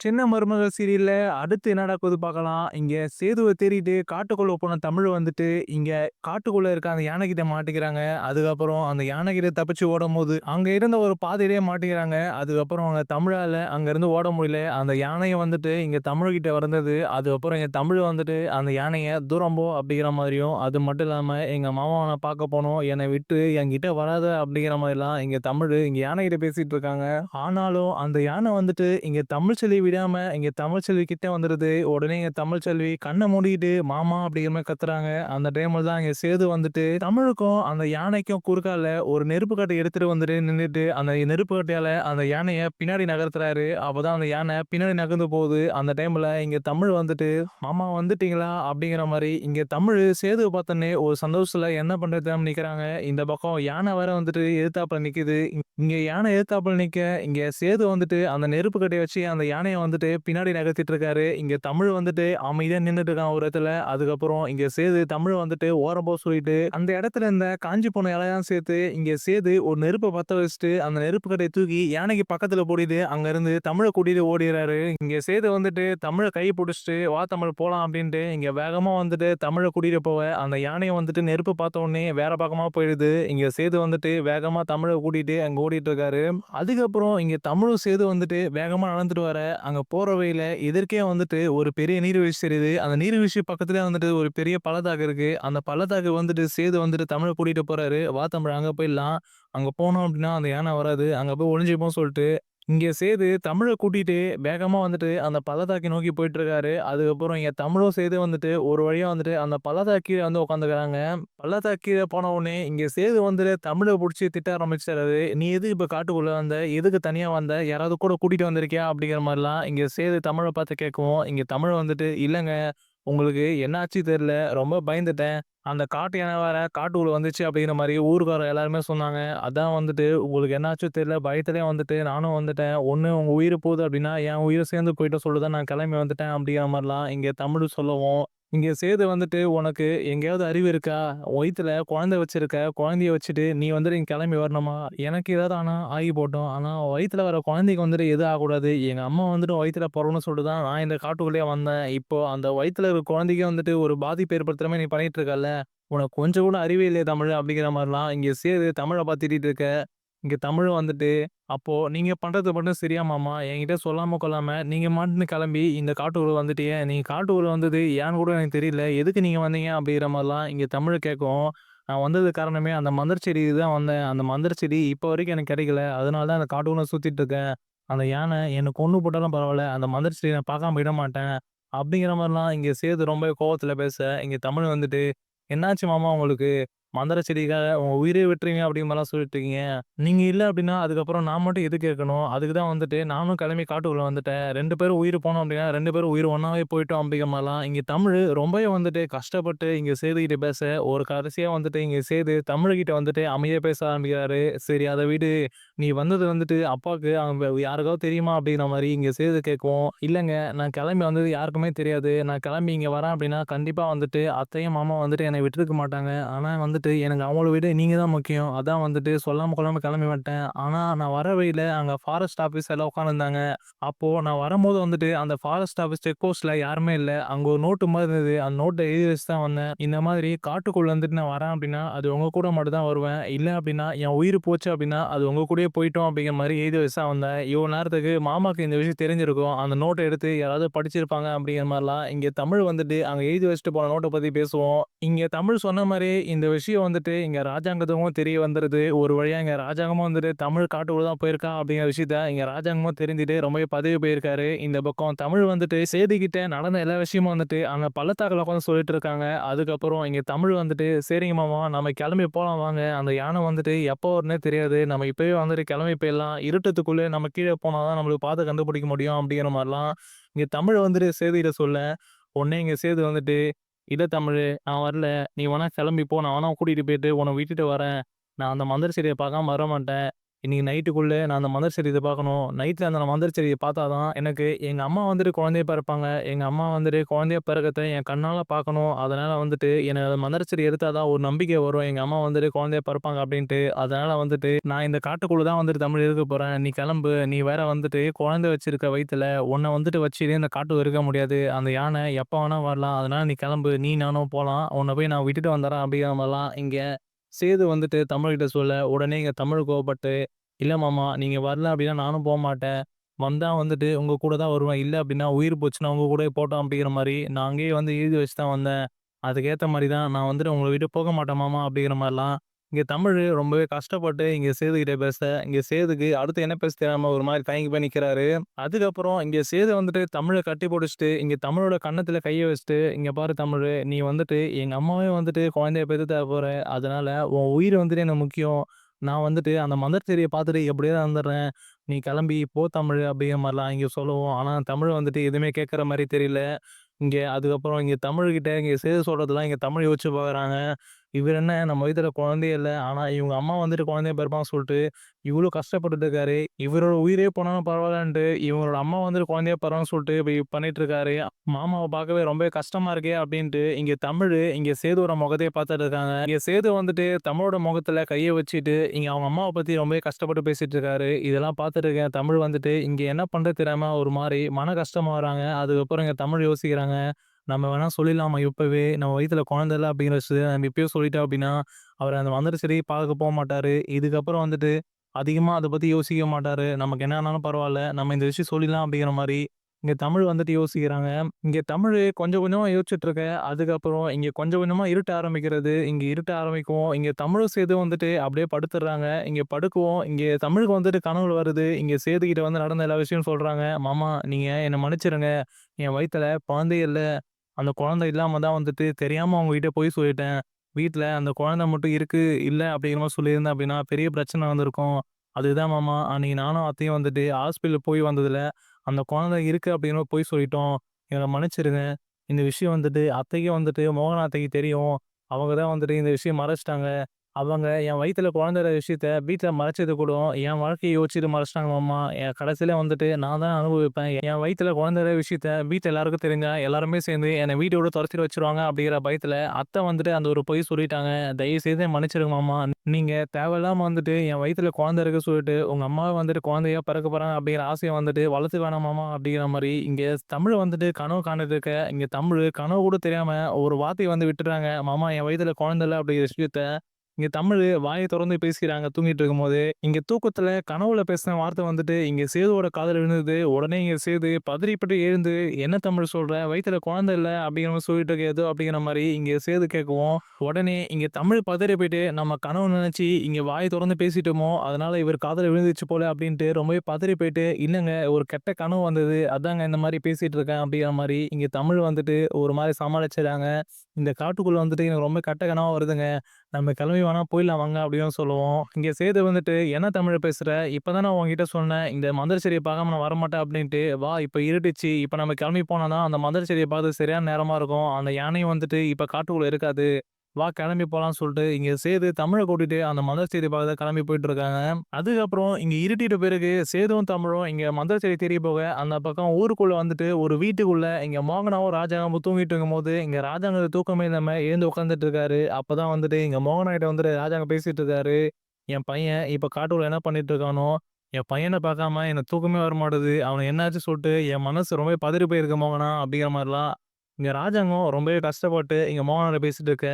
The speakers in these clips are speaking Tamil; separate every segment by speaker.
Speaker 1: சின்ன மருமகள் சீரியல்ல அடுத்து என்ன நடக்குது பார்க்கலாம். இங்க சேதுவை தேடிட்டு காட்டுக்குள்ள போன தமிழ் வந்துட்டு, இங்க காட்டுக்குள்ள இருக்க அந்த யானைகிட்ட மாட்டிக்கிறாங்க. அதுக்கப்புறம் அந்த யானைகிட்ட தப்பிச்சு ஓடும்போது, அங்க இருந்த ஒரு பாதையிலேயே மாட்டிக்கிறாங்க. அதுக்கப்புறம் அவங்க தமிழால அங்கேருந்து ஓட முடியல. அந்த யானையை வந்துட்டு இங்க தமிழ்கிட்ட வந்தது. அதுக்கப்புறம் எங்கள் தமிழ் வந்துட்டு அந்த யானையை "தூரம் போ" அப்படிங்கிற மாதிரியும் அது மட்டும் இல்லாம "எங்க மாமாவை நான் பார்க்க போனோம் என்னை விட்டு என்கிட்ட வராத" அப்படிங்கிற மாதிரிலாம் இங்க தமிழ் இங்க யானைகிட்ட பேசிட்டு இருக்காங்க. ஆனாலும் அந்த யானை வந்துட்டு இங்க தமிழ்ச்செல்வி விடாம இங்க தமிழ்ச்செல்வி கிட்ட வந்துருது. உடனே இங்க தமிழ்ச்செல்வி கண்ணை மூடிக்கிட்டு மாமா அப்படிங்கிற மாதிரி கத்துறாங்க. அந்த டைம்ல தான் இங்க சேது வந்துட்டு தமிழுக்கும் அந்த யானைக்கும் குறுக்கால ஒரு நெருப்பு கட்டை எடுத்துட்டு வந்துட்டு நின்றுட்டு அந்த நெருப்பு கட்டையால அந்த யானைய பின்னாடி நகர்த்துறாரு. அப்பதான் அந்த யானை பின்னாடி நகர்ந்து போகுது. அந்த டைம்ல இங்க தமிழ் வந்துட்டு, "மாமா வந்துட்டீங்களா?" அப்படிங்கிற மாதிரி இங்க தமிழ் சேது பார்த்தோன்னே ஒரு சந்தோஷத்துல என்ன பண்றது நிக்கிறாங்க. இந்த பக்கம் யானை வேற வந்துட்டு எதிர்த்தாப்புல நிக்குது. இங்க யானை எதிர்த்தாப்புல நிக்க, இங்க சேது வந்துட்டு அந்த நெருப்பு கட்டையை வச்சு அந்த யானைய வந்துட்டு பின்னாடி நகர்த்திட்டு இருக்காரு. இங்க தமிழ் வந்துட்டு அமைதியா நின்றுட்டு இருக்கான் ஒரு இடத்துல. அதுக்கப்புறம் இங்க சேது தமிழ் வந்துட்டு ஓரம்போ சொல்லிட்டு, அந்த இடத்துல இருந்த காஞ்சி போன இலையெல்லாம் சேர்த்து, இங்க சேது ஒரு நெருப்பை பத்த வச்சுட்டு, அந்த நெருப்பு கடையை தூக்கி யானைக்கு பக்கத்துல போட்டுட்டு, அங்கேருந்து தமிழை கூட்டிட்டு ஓடிறாரு. இங்க சேது வந்துட்டு தமிழை கை பிடிச்சிட்டு "வா தமிழ் போலாம்" அப்படின்ட்டு இங்க வேகமா வந்துட்டு தமிழை கூட்டிட்டு போவ அந்த யானையை வந்துட்டு நெருப்பு பார்த்த உடனே வேற பக்கமா போயிடுது. இங்க சேது வந்துட்டு வேகமா தமிழை கூட்டிட்டு அங்க ஓடிட்டு இருக்காரு. அதுக்கப்புறம் இங்க தமிழும் சேது வந்துட்டு வேகமா நடந்துட்டு வர, அங்க போற வழியில எதிர்க்கே வந்துட்டு ஒரு பெரிய நீர்வீழ்ச்சி தெரியுது. அந்த நீர்வீழ்ச்சி பக்கத்துலேயே வந்துட்டு ஒரு பெரிய பள்ளத்தாக்கு இருக்கு. அந்த பள்ளத்தாக்கு வந்துட்டு சேது வந்துட்டு தமிழை கூட்டிட்டு போறாரு. "வா தமிழ் அங்க போயிடலாம். அங்க போனோம் அப்படின்னா அந்த யானை வராது. அங்க போய் ஒளிஞ்சுப்போம்" சொல்லிட்டு, இங்கே சேது தமிழை கூட்டிகிட்டு வேகமாக வந்துட்டு அந்த பள்ளத்தாக்கி நோக்கி போயிட்டுருக்காரு அதுக்கப்புறம் இங்கே தமிழும் சேது வந்துட்டு ஒரு வழியாக வந்துட்டு அந்த பள்ளத்தாக்கு வந்து உட்காந்துக்கிறாங்க. பள்ளத்தாக்கியில் போன உடனே இங்கே சேது வந்துட்டு தமிழை பிடிச்சி திட்ட ஆரம்பிச்சுட்டாரு. "நீ எதுக்கு இப்போ காட்டுக்குள்ளே வந்த? எதுக்கு தனியாக வந்த? யாராவது கூட கூட்டிகிட்டு வந்திருக்கியா?" அப்படிங்கிற மாதிரிலாம் இங்கே சேது தமிழை பார்த்து கேட்கவும், இங்கே தமிழ் வந்துட்டு, இல்லைங்க உங்களுக்கு என்னாச்சு தெரில ரொம்ப பயந்துட்டேன். அந்த காட்டு யானை வேற காட்டுக்குள்ள வந்துச்சு" அப்படிங்கிற மாதிரி ஊருக்கார எல்லாருமே சொன்னாங்க. அதான் வந்துட்டு உங்களுக்கு என்னாச்சும் தெரியல. பயத்திலேயே வந்துட்டு நானும் வந்துட்டேன். ஒன்று உங்கள் உயிர் போகுது அப்படின்னா, என் உயிரை சேர்ந்து போயிட்டு சொல்லுதான் நான் கிளம்பி வந்துட்டேன் அப்படிங்கிற மாதிரிலாம் இங்கே தமிழ் சொல்லவும், இங்கே சேது வந்துட்டு, "உனக்கு எங்கேயாவது அறிவு இருக்கா? வயித்துல குழந்தை வச்சுருக்க குழந்தைய வச்சுட்டு நீ வந்துட்டு இங்கே கிளம்பி வரணுமா? எனக்கு ஏதாவது ஆனால் ஆகி போட்டோம் ஆனால் வயித்துல வர குழந்தைக்கு வந்துட்டு எதுவும் ஆகக்கூடாது. எங்கள் அம்மா வந்துட்டு வயிற்றுல பொறக்கணும்னு சொல்லிட்டு தான் நான் இந்த காட்டுக்குள்ளேயே வந்தேன். இப்போ அந்த வயித்துல இருக்க குழந்தைக்கே வந்துட்டு ஒரு பாதிப்பு ஏற்படுத்துற மாதிரி நீ பண்ணிகிட்டு இருக்கல்ல. உனக்கு கொஞ்சம் கூட அறிவே இல்லையே தமிழ்?" அப்படிங்கிற மாதிரிலாம் இங்கே சேது தமிழை பார்த்துட்டு இருக்க, இங்க தமிழ் வந்துட்டு, "அப்போ நீங்க பண்றது மட்டும் சரியா மாமா? என்கிட்ட சொல்லாம கொள்ளாம நீங்க மாட்டுன்னு கிளம்பி இந்த காட்டுக்குள்ள வந்துட்டீங்க. நீங்க காட்டுக்குள்ள வந்தது ஏன்னு கூட எனக்கு தெரியல. எதுக்கு நீங்க வந்தீங்க?" அப்படிங்கிற மாரிலாம் இங்க தமிழ் கேட்கவும், "நான் வந்ததுக்கு காரணமே அந்த மந்திர செடிக்கு தான் வந்தேன். அந்த மந்திர செடி இப்போ வரைக்கும் எனக்கு கிடைக்கல. அதனால தான் அந்த காட்டுக்குள்ள சுத்திட்டு இருக்கேன். அந்த யானை என்ன கொன்னு போட்டாலும் பரவால்ல. அந்த மந்திர செடிய நான் பார்க்காம விட மாட்டேன்." அப்படிங்கிற மாரிலாம் இங்க சேது ரொம்ப கோவத்துல பேச, இங்க தமிழ் வந்துட்டு, "என்னாச்சு மாமா உங்களுக்கு? மந்திர செடிக்காக உங்க உயிரே விட்டுருவீங்க அப்படிங்கிற மாரிலாம் சொல்லிட்டு இருக்கீங்க. நீங்க இல்லை அப்படின்னா அதுக்கப்புறம் நான் மட்டும் எது கேட்கணும் அதுக்கு தான் வந்துட்டு நானும் கிளம்பி காட்டுக்குள்ள வந்துட்டேன். ரெண்டு பேரும் உயிர் போனோம் அப்படின்னா ரெண்டு பேரும் உயிர் ஒன்றாவே போயிட்டோம்." அப்படிங்கிற இங்கே தமிழ் ரொம்பவே வந்துட்டு கஷ்டப்பட்டு இங்கே சேதுகிட்ட பேச, ஒரு கடைசியாக வந்துட்டு இங்கே சேது தமிழ்கிட்ட வந்துட்டு அமைய பேச ஆரம்பிக்கிறாரு. "சரி அதை விடு. நீ வந்தது வந்துட்டு அப்பாவுக்கு அவங்க யாருக்காவது தெரியுமா?" அப்படிங்கிற மாதிரி இங்கே செய்து கேட்கும் இல்லைங்க நான் கிளம்பி வந்தது யாருக்குமே தெரியாது. நான் கிளம்பி இங்கே வரேன் அப்படின்னா கண்டிப்பாக வந்துட்டு அத்தையும், மாமா வந்துட்டு என்னை விட்டுருக்க மாட்டாங்க. ஆனால் வந்துட்டு எனக்கு அவங்கள விட நீங்கள் தான் முக்கியம். அதான் வந்துட்டு சொல்லாமல் கொள்ளாமல் கிளம்பி வந்துட்டேன். ஆனால் நான் வர வழியில் அங்கே ஃபாரஸ்ட் ஆஃபீஸ் எல்லாம் உட்காந்துருந்தாங்க அப்போது நான் வரும்போது வந்துட்டு அந்த ஃபாரஸ்ட் ஆஃபீஸ் செக் போஸ்ட்டில் யாருமே இல்லை அங்கே ஒரு நோட்டு மாதிரி இருந்தது. அந்த நோட்டை எழுதி வச்சு தான் வந்தேன். இந்த மாதிரி காட்டுக்குள்ளே வந்துட்டு நான் வரேன் அப்படின்னா, அது உங்கள் கூட மட்டும் தான் வருவேன். இல்லை அப்படின்னா என் உயிர் போச்சு அப்படின்னா, அது உங்கள் கூட அப்படியே போயிட்டோம் அப்படிங்கிற மாதிரி எழுதி வச்சு தான் வந்தேன். இவ்வளோ நேரத்துக்கு மாமாக்கு இந்த விஷயம் தெரிஞ்சிருக்கும். அந்த நோட்டை எடுத்து யாராவது படிச்சிருப்பாங்க அப்படிங்கிற மாதிரிலாம் இங்கே தமிழ் வந்துட்டு அங்கே எழுதி வச்சுட்டு போன நோட்டை பற்றி பேசுவோம். இங்கே தமிழ் சொன்ன மாதிரி இந்த விஷயம் வந்துட்டு இங்கே ராஜாங்கத்துக்கும் தெரிய வந்துடுது ஒரு வழியாக இங்கே ராஜாங்கமும் வந்துட்டு தமிழ் காட்டுக்குள்ள தான் போயிருக்கா அப்படிங்கிற விஷயத்த இங்கே ராஜாங்கமும் தெரிஞ்சுட்டு ரொம்பவே பதவி போயிருக்காரு. இந்த பக்கம் தமிழ் வந்துட்டு சேதுகிட்ட நடந்த எல்லா விஷயமும் வந்துட்டு அங்கே பள்ளத்தாக்கில் உட்காந்து சொல்லிட்டு இருக்காங்க. அதுக்கப்புறம் இங்கே தமிழ் வந்துட்டு, "சரிங்க மாமா நம்ம கிளம்பி போகலாம் வாங்க. அந்த யானை வந்துட்டு எப்போ வரும்னே தெரியாது. நம்ம இப்போவே வந்துட்டு கிளம்பி போயிடலாம். இருட்டத்துக்குள்ளே நம்ம கீழே போனால் தான் நம்மளுக்கு பார்த்து கண்டுபிடிக்க முடியும்." அப்படிங்கிற மாதிரிலாம் இங்கே தமிழ் வந்துட்டு சேதுகிட்ட சொல்ல, உடனே இங்கே சேது வந்துட்டு, "இல்ல தமிழ் நான் வரல. நீ வேணா கிளம்பி போ. நான் வேணா கூட்டிகிட்டு போயிட்டு உன்னை விட்டுட்டு வரேன். நான் அந்த மந்திர செடியை பார்க்காம வர மாட்டேன் இன்னைக்கு நைட்டுக்குள்ளே நான் அந்த மதர் செடிய பார்க்கணும். நைட்டில் அந்த மதர் செடிய பார்த்தா தான் எனக்கு எங்கள் அம்மா வந்துட்டு குழந்தைய பிறப்பாங்க. எங்கள் அம்மா வந்துட்டு குழந்தைய பிறக்கத்தை என் கண்ணால் பார்க்கணும். அதனால் வந்துட்டு எனக்கு அந்த மதர் சரி எடுத்தால் தான் ஒரு நம்பிக்கை வரும். எங்கள் அம்மா வந்துட்டு குழந்தைய பிறப்பாங்க அப்படின்ட்டு அதனால் வந்துட்டு நான் இந்த காட்டுக்குள்ளே தான் வந்துட்டு தமிழ் இருக்க போகிறேன் நீ கிளம்பு. நீ வேற வந்துட்டு குழந்தை வச்சிருக்க வயிற்றுல உன்னை வந்துட்டு வச்சுட்டு இந்த காட்டு இருக்க முடியாது. அந்த யானை எப்போ வேணால் வரலாம். அதனால் நீ கிளம்பு. நீ நானும் போகலாம் உன்னை போய் நான் விட்டுட்டு வந்துடுறேன் அப்படிங்கிற மாதிரிலாம் இங்கே சேது வந்துட்டு தமிழ்கிட்ட சொல்ல, உடனே இங்க தமிழ் கோவப்பட்டு, "இல்ல மாமா நீங்க வரல அப்படின்னா நானும் போக மாட்டேன் வந்தா வந்துட்டு உங்க கூட தான் வருவேன். இல்ல அப்படின்னா உயிர் போச்சுன்னா உங்க கூட போட்டோம் அப்படிங்கிற மாதிரி நான் அங்கேயே வந்து எழுதி வச்சு தான் வந்தேன். அதுக்கேற்ற மாதிரி தான் நான் வந்துட்டு உங்களை விட்டு போக மாட்டேன் மாமா அப்படிங்கிற மாதிரிலாம் இங்கே தமிழ் ரொம்பவே கஷ்டப்பட்டு இங்கே சேதுக்கிட்ட பேச, இங்கே சேதுக்கு அடுத்து என்ன பேச தெரியாமல் ஒரு மாதிரி தயங்கி போய் நிற்கிறாரு அதுக்கப்புறம் இங்கே சேது வந்துட்டு தமிழை கட்டி பிடிச்சிட்டு இங்கே தமிழோட கன்னத்தில் கையை வச்சுட்டு, இங்கே பாரு தமிழ் நீ வந்துட்டு எங்கள் அம்மாவே வந்துட்டு குழந்தைய பெற்று தர போகிறேன் அதனால் உன் உயிர் வந்துட்டு எனக்கு முக்கியம். நான் வந்துட்டு அந்த மதர் செடிய பார்த்துட்டு எப்படியே தான் வந்துடுறேன் நீ கிளம்பி போ தமிழ்" அப்படிங்கிற மாதிரிலாம் இங்கே சொல்லுவோம் ஆனால் தமிழ் வந்துட்டு எதுவுமே கேட்குற மாதிரி தெரியல. இங்கே அதுக்கப்புறம் இங்கே தமிழ்கிட்ட இங்கே சேது சொல்கிறதுலாம் இங்கே தமிழ் யோசிச்சு பார்க்குறாங்க. இவர் என்ன நம்ம வயிற்றுல குழந்தையே இல்லை ஆனால் இவங்க அம்மா வந்துட்டு குழந்தைய பிறப்பாங்கன்னு சொல்லிட்டு இவ்வளோ கஷ்டப்பட்டுட்டு இருக்காரு. இவரோட உயிரே போனாலும் பரவாயில்லன்ட்டு, இவங்களோட அம்மா வந்துட்டு குழந்தைய பரவான்னு சொல்லிட்டு இப்போ பண்ணிட்டு இருக்காரு. மாமாவை பார்க்கவே ரொம்பவே கஷ்டமா இருக்கே அப்படின்ட்டு இங்கே தமிழ் இங்கே சேதுவோட முகத்தையே பார்த்துட்டு இருக்காங்க. இங்கே சேது வந்துட்டு தமிழோட முகத்தில் கையை வச்சுட்டு, இங்கே அவங்க அம்மாவை பற்றி ரொம்பவே கஷ்டப்பட்டு பேசிட்டு இருக்காரு. இதெல்லாம் பார்த்துட்டு இருக்கேன் தமிழ் வந்துட்டு இங்கே என்ன பண்ணுறது தெரியாமல் ஒரு மாதிரி மன கஷ்டமாக வராங்க அதுக்கப்புறம் இங்கே தமிழ் யோசிக்கிறாங்க. நம்ம வேணால் சொல்லிடலாமா இப்போவே நம்ம வயிற்றில் குழந்தை இல்லை அப்படிங்கிற விஷயத்த நம்ம இப்பயோ சொல்லிட்டோம் அப்படின்னா அவர் அந்த வந்துட்டு சரி பார்க்க போமாட்டாரு. இதுக்கப்புறம் வந்துட்டு அதிகமாக அதை பற்றி யோசிக்க மாட்டார் நமக்கு என்ன ஆனாலும் பரவாயில்ல நம்ம இந்த விஷயம் சொல்லிடலாம் அப்படிங்கிற மாதிரி இங்கே தமிழ் வந்துட்டு யோசிக்கிறாங்க. இங்கே தமிழ் கொஞ்சம் கொஞ்சமாக யோசிச்சுட்ருக்க அதுக்கப்புறம் இங்கே கொஞ்சம் கொஞ்சமாக இருட்ட ஆரம்பிக்கிறது. இங்கே இருட்ட ஆரம்பிக்குவோம் இங்கே தமிழும் சேர்த்து வந்துட்டு அப்படியே படுத்துடுறாங்க. இங்கே படுக்குவோம் இங்கே தமிழுக்கு வந்துட்டு கனவு வருது. இங்கே சேர்த்துக்கிட்ட வந்து நடந்த எல்லா விஷயமும் சொல்கிறாங்க "மாமா நீங்கள் என்னை மன்னிச்சிருங்க என் வயிற்றில் குழந்தை இல்லை அந்த குழந்தை இல்லாமல் தான் வந்துட்டு தெரியாமல் அவங்ககிட்ட பொய் சொல்லிட்டேன். வீட்டில் அந்த குழந்தை மட்டும் இருக்குது இல்லை அப்படிங்கிற மாதிரி சொல்லியிருந்தேன் அப்படின்னா பெரிய பிரச்சனை வந்திருக்கும். அதுதான் மாமா அன்னைக்கு நானும் அத்தையும் வந்துட்டு ஹாஸ்பிட்டல் போய் வந்ததில் அந்த குழந்தை இருக்குது அப்படிங்கிற மாதிரி பொய் சொல்லிட்டோம். என்ன மன்னிச்சுருங்க. இந்த விஷயம் வந்துட்டு அத்தைக்கே வந்துட்டு மோகன் அத்தைக்கு தெரியும். அவங்க தான் வந்துட்டு இந்த விஷயம் மறைச்சிட்டாங்க அவங்க என் வயிற்றுல குழந்தைற விஷயத்த வீட்டில் மறைச்சது கூட என் வாழ்க்கையை யோசிச்சுட்டு மறைச்சிட்டாங்க மாமா. என் கடைசியில வந்துட்டு நான் தான் அனுபவிப்பேன். என் வயிற்றுல குழந்தைற விஷயத்த வீட்டில் எல்லாருக்கும் தெரிஞ்சா எல்லாருமே சேர்ந்து என்னை வீட்டோட விட்டு வச்சிருவாங்க அப்படிங்கிற பயத்தில் அத்தை வந்துட்டு அந்த ஒரு பொய் சொல்லிட்டாங்க. தயவு செய்து என்ன மாமா. நீங்கள் தேவையில்லாமல் வந்துட்டு என் வயிற்றுல குழந்தை இருக்க சொல்லிட்டு, உங்கள் அம்மாவை வந்துட்டு குழந்தையா பிறக்க போகிறாங்க அப்படிங்கிற ஆசையை வந்துட்டு வளர்த்து வேணாம் மாமா மாதிரி இங்கே தமிழ் வந்துட்டு கனவு காண்டுட்டு இருக்க, இங்கே தமிழ் கனவு கூட தெரியாமல் ஒரு வார்த்தையை வந்து விட்டுறாங்க. மாமா என் வயிற்றுல குழந்தை இல்லை அப்படிங்கிற விஷயத்த. இங்கே தமிழ் வாயை திறந்து பேசிக்கிறாங்க தூங்கிட்டு இருக்கும்போது. இங்கே தூக்கத்தில் கனவுல பேசின வார்த்தை வந்துட்டு இங்கே சேதுவோட காதில் விழுந்தது. உடனே இங்கே சேது பதறிப்பட்டு எழுந்து, "என்ன தமிழ் சொல்கிற வயிற்றுல குழந்தை இல்லை அப்படிங்கிற மாதிரி சொல்லிட்டு இருக்க ஏதோ அப்படிங்கிற மாதிரி இங்கே சேது கேட்கவும், உடனே இங்கே தமிழ் பதறி போயிட்டு, நம்ம கனவு நினச்சி இங்கே வாயை திறந்து பேசிட்டோமோ, அதனால் இவர் காதில் விழுந்துச்சு போல அப்படின்ட்டு ரொம்பவே பதறி போயிட்டு, இல்லைங்க ஒரு கெட்ட கனவு வந்தது. அதாங்க இந்த மாதிரி பேசிகிட்டு இருக்கேன்" அப்படிங்கிற மாதிரி இங்கே தமிழ் வந்துட்டு ஒரு மாதிரி சமாளிச்சிடுறாங்க இந்த காட்டுக்குள்ளே வந்துட்டு எனக்கு ரொம்ப கெட்ட கனவாக வருதுங்க. நம்ம கிளம்பி வேணா போயிடலாம் வாங்க அப்டின்னு சொல்லுவோம். இங்கே சேது வந்துட்டு, "என்ன தமிழ் பேசுகிற இப்போ தான் நான் உங்ககிட்ட சொன்னேன். இந்த மந்திர செடியை பார்க்காம நான் வரமாட்டேன் அப்படின்ட்டு வா இப்போ இருட்டுச்சு இப்போ நம்ம கிளம்பி போனால் தான் அந்த மதர் செடியை பார்த்து சரியான நேரமாக இருக்கும். அந்த யானையும் வந்துட்டு இப்போ காட்டுக்குள்ளே இருக்காது. வா கிளம்பி போகலான்னு சொல்லிட்டு இங்கே சேது தமிழை கூட்டிட்டு அந்த மதர் செடிய பார்க்க கிளம்பி போயிட்டு இருக்காங்க. அதுக்கப்புறம் இங்கே இருட்டிட்ட பிறகு சேதுவும் தமிழும் இங்கே மதர் செடி தேடி போக, அந்த பக்கம் ஊருக்குள்ளே வந்துட்டு ஒரு வீட்டுக்குள்ளே இங்கே மோகனாவும், ராஜாவும் தூங்கிட்டு இருக்கும்போது, இங்கே ராஜாங்க தூக்கமே இல்லாமல் எழுந்து உட்காந்துட்டு இருக்காரு. அப்பதான் வந்துட்டு இங்கே மோகனாயிட்ட வந்துட்டு ராஜாங்க பேசிட்டு இருக்காரு. "என் பையன் இப்போ காட்டுக்குள்ள என்ன பண்ணிட்டு இருக்கானோ, என் பையனை பார்க்காம என்னை தூக்கமே வரமாட்டுது. அவனை என்னாச்சு சொல்லிட்டு என் மனசு ரொம்பவே பதறி போயிருக்க மோகனா" அப்படிங்கிற மாதிரிலாம் இங்கே ராஜாங்கம் ரொம்பவே கஷ்டப்பட்டு இங்கே மோகனாட்ட பேசிட்டு இருக்க,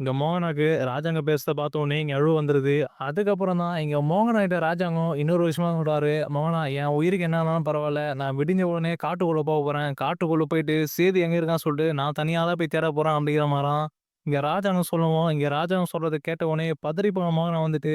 Speaker 1: இங்க மோகனாக்கு ராஜாங்க பேசுறத பார்த்தோன்னே இங்க அழுவு வந்துருது. அதுக்கப்புறம் தான் இங்க மோகனாகிட்ட ராஜாங்கம் இன்னொரு விஷயமா சொல்றாரு. "மோகனா என் உயிருக்கு என்ன பரவாயில்ல நான் விடிஞ்ச உடனே காட்டுக்குள்ள போகிறேன் காட்டுக்குள்ள போயிட்டு சேது எங்க இருக்கான்னு சொல்லிட்டு நான் தனியா தான் போய் தேட போறேன்" அப்படிங்கிற மாரிலாம் இங்க ராஜாங்கம் சொல்லுவோம் இங்க ராஜாங்கம் சொல்றத கேட்ட உடனே பதறி போன மோகனா வந்துட்டு,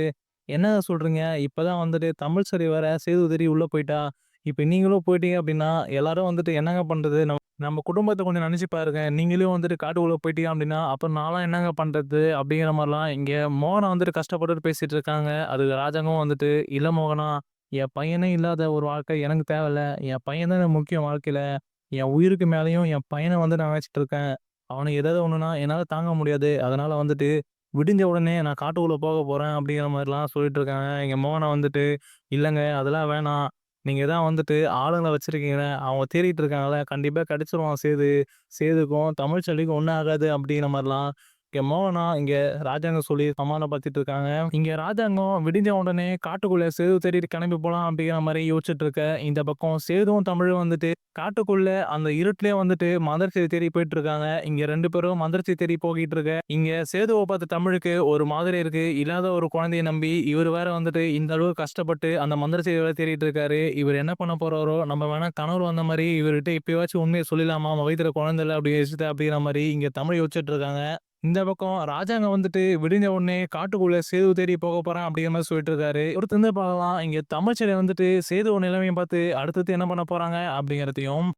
Speaker 1: "என்னங்க சொல்றீங்க? இப்பதான் வந்துட்டு தமிழ் சரி வேற சேது உதறி உள்ள போயிட்டா. இப்போ நீங்களும் போயிட்டீங்க அப்படின்னா எல்லாரும் வந்துட்டு என்னங்க பண்ணுறது நம்ம நம்ம குடும்பத்தை கொஞ்சம் நினச்சி பாருங்க. நீங்களும் வந்துட்டு காட்டுக்குள்ளே போயிட்டீங்க அப்படின்னா அப்புறம் நான்லாம் என்னங்க பண்ணுறது அப்படிங்கிற மாதிரிலாம் இங்கே மோகனை வந்துட்டு கஷ்டப்பட்டுட்டு பேசிகிட்டு இருக்காங்க. அதுக்கு ராஜாங்கம் வந்துட்டு, இல்லை மோகனா, என் பையனே இல்லாத ஒரு வாழ்க்கை எனக்கு தேவையில்ல. என் பையன் தான் முக்கியம் வாழ்க்கையில் என் உயிருக்கு மேலேயும் என் பையனை வந்து நான் வச்சுட்டு இருக்கேன். அவனுக்கு ஏதாவது ஒன்றுனா என்னால் தாங்க முடியாது. அதனால் வந்துட்டு விடிஞ்ச உடனே நான் காட்டுக்குள்ளே போக போகிறேன் அப்படிங்கிற மாதிரிலாம் சொல்லிட்டு இருக்காங்க. எங்கள் மோகனை வந்துட்டு, இல்லைங்க அதெல்லாம் வேணாம். நீங்க தான் வந்துட்டு ஆளுங்கள வச்சுருக்கீங்கன்னு அவங்க தேடிட்டு இருக்காங்கல்ல, கண்டிப்பா கிடைச்சிருவான் சேது. சேதுக்கும் தமிழ்ச்செல்விக்கும் ஒண்ணும் ஆகாது அப்படிங்கிற மாரிலாம் இங்க மோகனா, இங்க ராஜாங்கம் சொல்லி சமாதானப்படுத்திட்டு இருக்காங்க. இங்க ராஜாங்கம் விடிஞ்ச உடனே காட்டுக்குள்ள சேது தேடிட்டு கிளம்பி போலாம் அப்படிங்கிற மாதிரி யோசிச்சுட்டு இருக்க, இந்த பக்கம் சேதுவும் தமிழும் வந்துட்டு காட்டுக்குள்ள அந்த இருட்டிலே வந்துட்டு மந்திரச்செடி தேடி போயிட்டு இருக்காங்க. இங்க ரெண்டு பேரும் மந்திரச்செடி தேடி போகிட்டு இருக்க, இங்க சேதுவை பார்த்த தமிழுக்கு ஒரு மாதிரி இருக்கு. இல்லாத ஒரு குழந்தைய நம்பி இவர் வேற வந்துட்டு இந்த அளவுக்கு கஷ்டப்பட்டு அந்த மந்திரச்செடி வேற தேடிட்டு இருக்காரு. இவர் என்ன பண்ண போறாரோ, நம்ம வேணா கணவர் வந்த மாதிரி இவர்கிட்ட இப்பயாச்சும் உண்மையை சொல்லிடலாமா? அவன் குழந்தை அப்படி விஷயத்த அப்படிங்கிற மாதிரி இங்க தமிழ் யோசிச்சுட்டு இருக்காங்க. இந்த பக்கம் ராஜாங்க வந்துட்டு விடிஞ்ச உடனே காட்டுக்குள்ள சேது தேடி போக போகிறான் அப்படிங்கிற மாதிரி சொல்லிட்டு இருக்காரு. பொறுத்திருந்து பார்க்கலாம். இங்க தமிழ்ச்செல்வி வந்துட்டு சேது நிலைமைய பார்த்து அடுத்தது என்ன பண்ண போறாங்க அப்படிங்கிறதையும்